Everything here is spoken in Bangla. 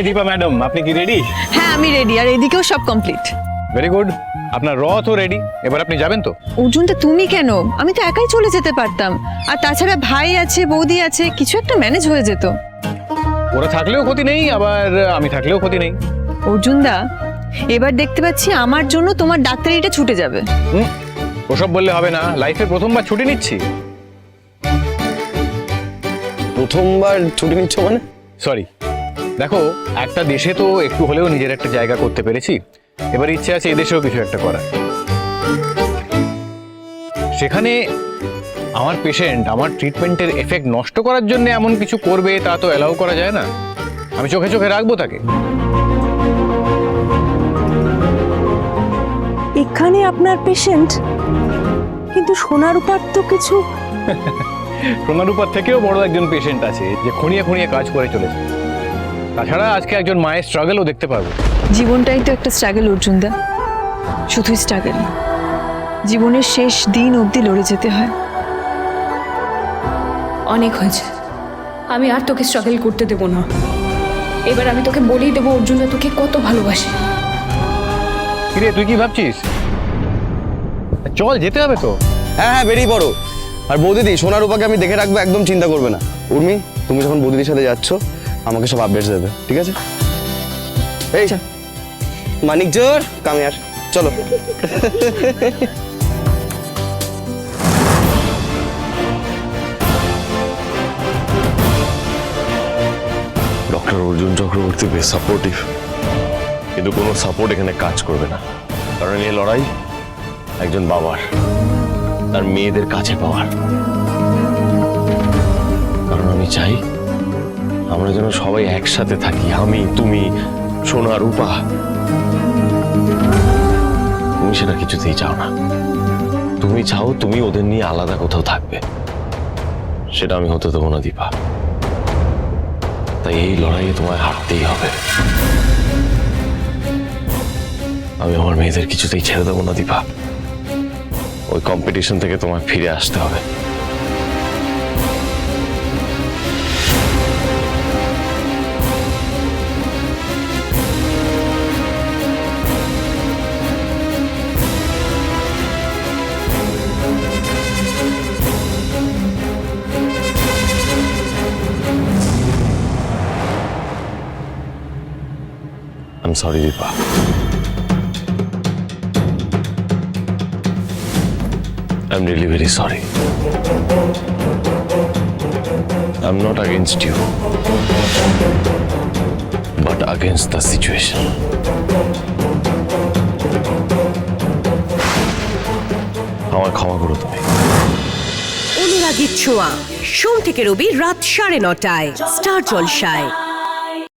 যে দীপা ম্যাডাম আপনি কি রেডি হ্যাঁ আমি রেডি আর এদিকেও সব কমপ্লিট ভেরি গুড আপনার রথও রেডি এবার আপনি যাবেন তো? অর্জুনটা তুমি কেন? আমি তো একাই চলে যেতে পারতাম। আর তাছাড়া ভাই আছে বৌদি আছে কিছু একটা ম্যানেজ হয়ে যেত। ওরা থাকলেও ক্ষতি নেই আবার আমি থাকলেও ক্ষতি নেই। অর্জুনদা এবার দেখতে পাচ্ছি আমার জন্য তোমার ডাক্তারিটা ছুটে যাবে। হুম ওসব বললে হবে না। লাইফে প্রথমবার ছুটি নিচ্ছি। প্রথমবার ছুটি নিচ্ছ মানে? সরি দেখো একটা দেশে তো একটু হলেও নিজের একটা জায়গা করতে পেরেছি। এবার ইচ্ছে আছে এদেশেও কিছু একটা করার। সেখানে আমার পেশেন্ট আমার ট্রিটমেন্টের এফেক্ট নষ্ট করার জন্য এমন কিছু করবে তা তো অ্যালাউ করা যায় না। আমি চোখে চোখে রাখব তাকে। এখানে আপনার পেশেন্ট কিন্তু সোনার উপর তো কিছু সোনার সোনারূপার থেকেও বড় একজন পেশেন্ট আছে যে খুঁড়িয়ে খুঁড়িয়ে কাজ করে চলেছে। তাছাড়া আজকে একজন মায়ের স্ট্রাগলও দেখতে পারব জীবনটাই তো একটা স্ট্রাগল অর্জুনদা। শুধুই স্ট্রাগল জীবনের শেষ দিন অবধি লড়ে যেতে হয়। অনেক হয়েছে। আমি আর তোকে স্ট্রাগল করতে দেবো না। এবার আমি তোকে বলেই দেবো অর্জুনদা তোকে কত ভালোবাসে। কিরে তুই কি ভাবছিস? চল যেতে হবে তো। হ্যাঁ হ্যাঁ বেরিয়ে পড়ো। আর বৌদিদি সোনার উপাকে আমি দেখে রাখব একদম চিন্তা করবে না। উর্মি তুমি যখন বৌদিদির সাথে যাচ্ছ আমাকে সব আপডেটস দেবে ঠিক আছে? এই মানিক জোর কামিয়ার চলো। ডক্টর অর্জুন চক্রবর্তী বেশ সাপোর্টিভ কিন্তু কোনো সাপোর্ট এখানে কাজ করবে না কারণ এই লড়াই একজন বাবার তার মেয়েদের কাছে পাওয়ার আমরা যেন সবাই একসাথে থাকি। আমি, তুমি, সোনা, রূপা। তুমি সেটা কিছুতেই চাও না। তুমি চাও তুমি ওদের নিয়ে আলাদা কোথাও থাকবে। সেটা আমি হতে দেবো না, দীপা। তাই এই লড়াইয়ে তোমায় হারতেই হবে। আমি আমার মেয়েদের কিছুতেই ছেড়ে দেবো না, দীপা। ওই কম্পিটিশন থেকে তোমায় ফিরে আসতে হবে। I'm sorry, Deepa. I'm really very sorry. I'm not against you, but against the situation. আমার ক্ষমা করো তুমি অনুরাগীর ছোঁয়া সোম থেকে রবি রাত সাড়ে নটায় স্টার জলসায়